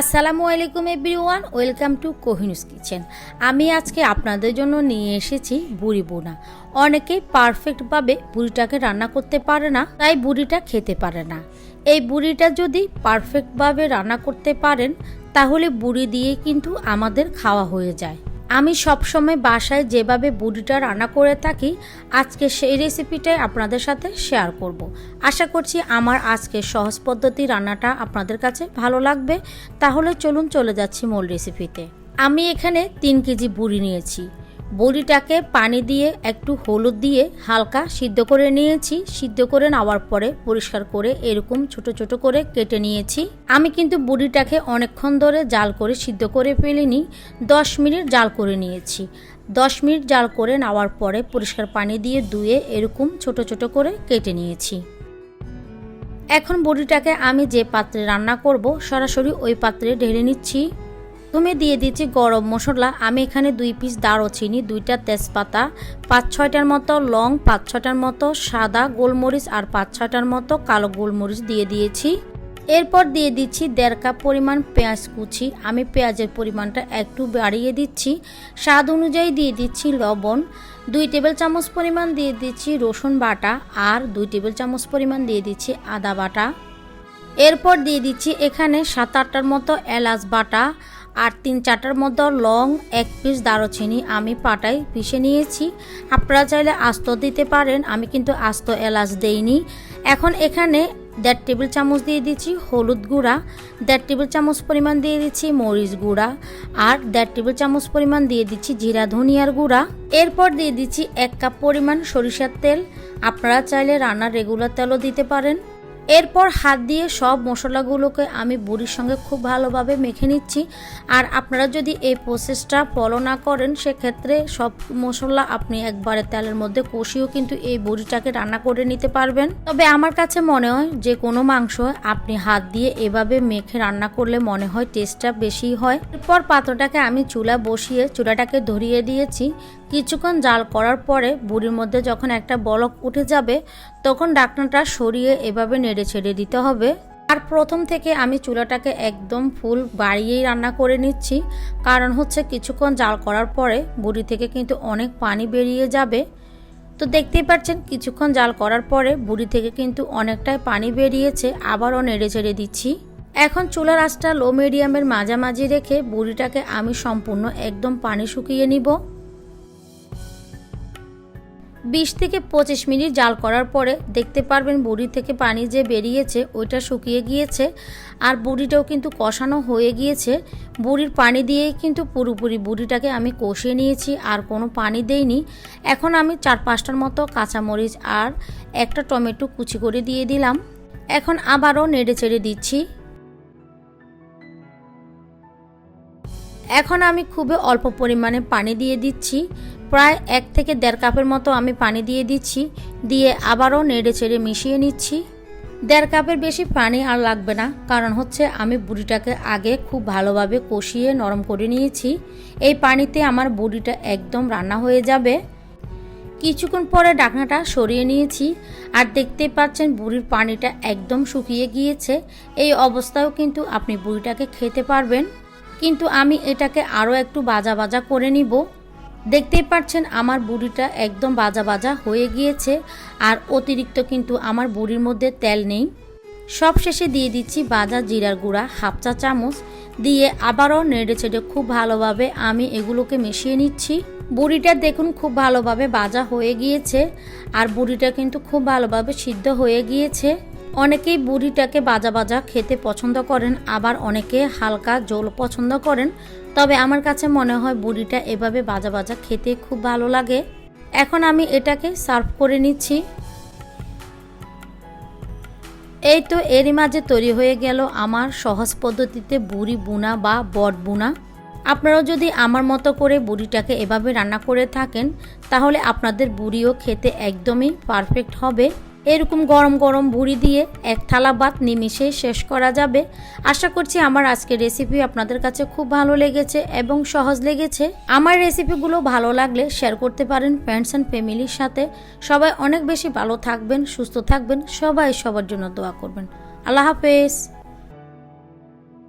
আসসালামু আলাইকুম everyone, welcome to Kohinoor's kitchen. আমি আজকে আপনাদের জন্য নিয়ে এসেছি বুড়ি বোনা। অনেকেই পারফেক্টভাবে বুড়িটাকে রান্না করতে পারে না, তাই বুড়িটা খেতে পারে না। এই বুড়িটা যদি পারফেক্টভাবে রান্না করতে পারেন, তাহলে বুড়ি দিয়ে কিন্তু আমাদের খাওয়া হয়ে যায়। আমি সবসময় বাসায় যেভাবে বুড়িটা রান্না করে থাকি, আজকে সেই রেসিপিটাই আপনাদের সাথে শেয়ার করব। আশা করছি আমার আজকে সহজ পদ্ধতি রান্নাটা আপনাদের কাছে ভালো লাগবে। তাহলে চলুন চলে যাচ্ছি মূল রেসিপিতে আমি এখানে তিন কেজি বুড়ি নিয়েছি। বড়িটাকে পানি দিয়ে, একটু হলুদ দিয়ে হালকা সিদ্ধ করে নিয়েছি। সিদ্ধ করে নেওয়ার পরে পরিষ্কার করে এরকম ছোট ছোট করে কেটে নিয়েছি। আমি কিন্তু বড়িটাকে অনেকক্ষণ ধরে জাল করে সিদ্ধ করে ফেলিনি। দশ মিনিট জাল করে নিয়েছি। দশ মিনিট জাল করে নেওয়ার পরে পরিষ্কার পানি দিয়ে ধুয়ে এরকম ছোট ছোট করে কেটে নিয়েছি। এখন বড়িটাকে আমি যে পাত্রে রান্না করব, সরাসরি ওই পাত্রে ঢেলে নিচ্ছি। প্রথমে দিয়ে দিচ্ছি গরম মশলা। আমি এখানে দুই পিস দারুচিনি, দুইটা তেজপাতা, পাঁচ ছয়টার মতো লং, পাঁচ ছয়টার মতো সাদা গোলমরিচ আর পাঁচ ছয়টার মতো কালো গোলমরিচ দিয়ে দিয়েছি। এরপর দিয়ে দিচ্ছি দেড় কাপ পরিমাণ পেঁয়াজ কুচি। আমি পেঁয়াজের পরিমাণটা একটু বাড়িয়ে দিচ্ছি। স্বাদ অনুযায়ী দিয়ে দিচ্ছি লবণ। দুই টেবিল চামচ পরিমাণ দিয়ে দিচ্ছি রসুন বাটা আর দুই টেবিল চামচ পরিমাণ দিয়ে দিচ্ছি আদা বাটা। এরপর দিয়ে দিচ্ছি এখানে সাত আটটার মতো এলাচ বাটা আর তিন চারটার মধ্যে লং এক পিস দারুচিনি আমি পাটায় পিষে নিয়েছি। আপনারা চাইলে আস্ত দিতে পারেন, আমি কিন্তু আস্ত এলাচ দেইনি। এখন এখানে দেড় টেবিল চামচ দিয়ে দিচ্ছি হলুদ গুঁড়া, দেড় টেবিল চামচ পরিমাণ দিয়ে দিচ্ছি মরিচ গুঁড়া আর দেড় টেবিল চামচ পরিমাণ দিয়ে দিচ্ছি জিরা ধনিয়ার গুঁড়া। এরপর দিয়ে দিচ্ছি এক কাপ পরিমাণ সরিষার তেল। আপনারা চাইলে রান্নার রেগুলার তেলও দিতে পারেন। এরপর হাত দিয়ে সব মশলাগুলোকে আমি বুড়ির সঙ্গে খুব ভালোভাবে মেখে নিচ্ছি। আর আপনারা যদি এই প্রসেসটা ফলো না করেন, সেক্ষেত্রে সব মশলা আপনি একবারে তেলের মধ্যে কষিয়েও কিন্তু এই বুড়িটাকে রান্না করে নিতে পারবেন। তবে আমার কাছে মনে হয় যে কোনো মাংস আপনি হাত দিয়ে এভাবে মেখে রান্না করলে মনে হয় টেস্টটা বেশি হয়। এরপর পাত্রটাকে আমি চুলা বসিয়ে চুলাটাকে ধরিয়ে দিয়েছি। কিছুক্ষণ জাল করার পরে বুড়ির মধ্যে যখন একটা বলক উঠে যাবে, তখন ডাকনাটা সরিয়ে এভাবে নেড়ে ছেড়ে দিতে হবে। আর প্রথম থেকে আমি চুলাটাকে একদম ফুল বাড়িয়েই রান্না করে নিচ্ছি। কারণ হচ্ছে কিছুক্ষণ জাল করার পরে বুড়ি থেকে কিন্তু অনেক পানি বেরিয়ে যাবে। তো দেখতেই পাচ্ছেন, কিছুক্ষণ জাল করার পরে বুড়ি থেকে কিন্তু অনেকটাই পানি বেরিয়েছে, আবারও নেড়ে ছেড়ে দিচ্ছি। এখন চুলার আঁচটা লো মিডিয়ামের মাঝামাঝি রেখে বুড়িটাকে আমি সম্পূর্ণ একদম পানি শুকিয়ে নিব। বিশ থেকে পঁচিশ মিনিট জাল করার পরে দেখতে পারবেন বুড়ি থেকে পানি যে বেরিয়েছে, ওইটা শুকিয়ে গিয়েছে আর বুড়িটাও কিন্তু কষানো হয়ে গিয়েছে। বুড়ির পানি দিয়েই কিন্তু পুরোপুরি বুড়িটাকে আমি কষিয়ে নিয়েছি, আর কোনো পানি দেইনি। এখন আমি চার পাঁচটার মতো কাঁচামরিচ আর একটা টমেটো কুচি করে দিয়ে দিলাম। এখন আবারও নেড়ে চেড়ে দিচ্ছি। এখন আমি খুবই অল্প পরিমাণে পানি দিয়ে দিচ্ছি। প্রায় এক থেকে দেড় কাপের মতো আমি পানি দিয়ে দিচ্ছি। দিয়ে আবারও নেড়ে চেড়ে মিশিয়ে নিচ্ছি। দেড় কাপের বেশি পানি আর লাগবে না, কারণ হচ্ছে আমি বুড়িটাকে আগে খুব ভালোভাবে কষিয়ে নরম করে নিয়েছি। এই পানিতে আমার বুড়িটা একদম রান্না হয়ে যাবে। কিছুক্ষণ পরে ডাকনাটা সরিয়ে নিয়েছি আর দেখতেই পাচ্ছেন বুড়ির পানিটা একদম শুকিয়ে গিয়েছে। এই অবস্থায়ও কিন্তু আপনি বুড়িটাকে খেতে পারবেন। কিন্তু আমি এটাকে আরও একটু বাজা বাজা করে নিব। দেখতেই পাচ্ছেন আমার বুড়িটা একদম বাজা বাজা হয়ে গিয়েছে, আর অতিরিক্ত কিন্তু আমার বুড়ির মধ্যে তেল নেই। সব শেষে দিয়ে দিচ্ছি বাজা জিরার গুঁড়া, হাফ চা চামচ। দিয়ে আবারও নেড়ে ছেড়ে খুব ভালোভাবে আমি এগুলোকে মিশিয়ে নিচ্ছি। বুড়িটা দেখুন খুব ভালোভাবে বাজা হয়ে গিয়েছে, আর বুড়িটা কিন্তু খুব ভালোভাবে সিদ্ধ হয়ে গিয়েছে। অনেকেই বুড়িটাকে বাজা বাজা খেতে পছন্দ করেন, আবার অনেকে হালকা জল পছন্দ করেন। তবে আমার কাছে মনে হয় বুড়িটা এভাবে বাজা বাজা খেতে খুব ভালো লাগে। এখন আমি এটাকে সার্ভ করে নিচ্ছি। এই তো এরই মাঝে তৈরি হয়ে গেল আমার সহজ পদ্ধতিতে বুড়ি বুনা বা বট বুনা। আপনারাও যদি আমার মতো করে বুড়িটাকে এভাবে রান্না করে থাকেন, তাহলে আপনাদের বুড়িও খেতে একদমই পারফেক্ট হবে। এরকম গরম গরম ভুড়ি দিয়ে এক থালা ভাত নিমিশে শেষ করা যাবে। আশা করছি আমার আজকের রেসিপি আপনাদের কাছে খুব ভালো লেগেছে এবং সহজ লেগেছে। আমার রেসিপিগুলো ভালো লাগলে শেয়ার করতে পারেন ফ্রেন্ডস অ্যান্ড ফ্যামিলির সাথে। সবাই অনেক বেশি ভালো থাকবেন, সুস্থ থাকবেন, সবাই সবার জন্য দোয়া করবেন। আল্লাহ হাফেজ।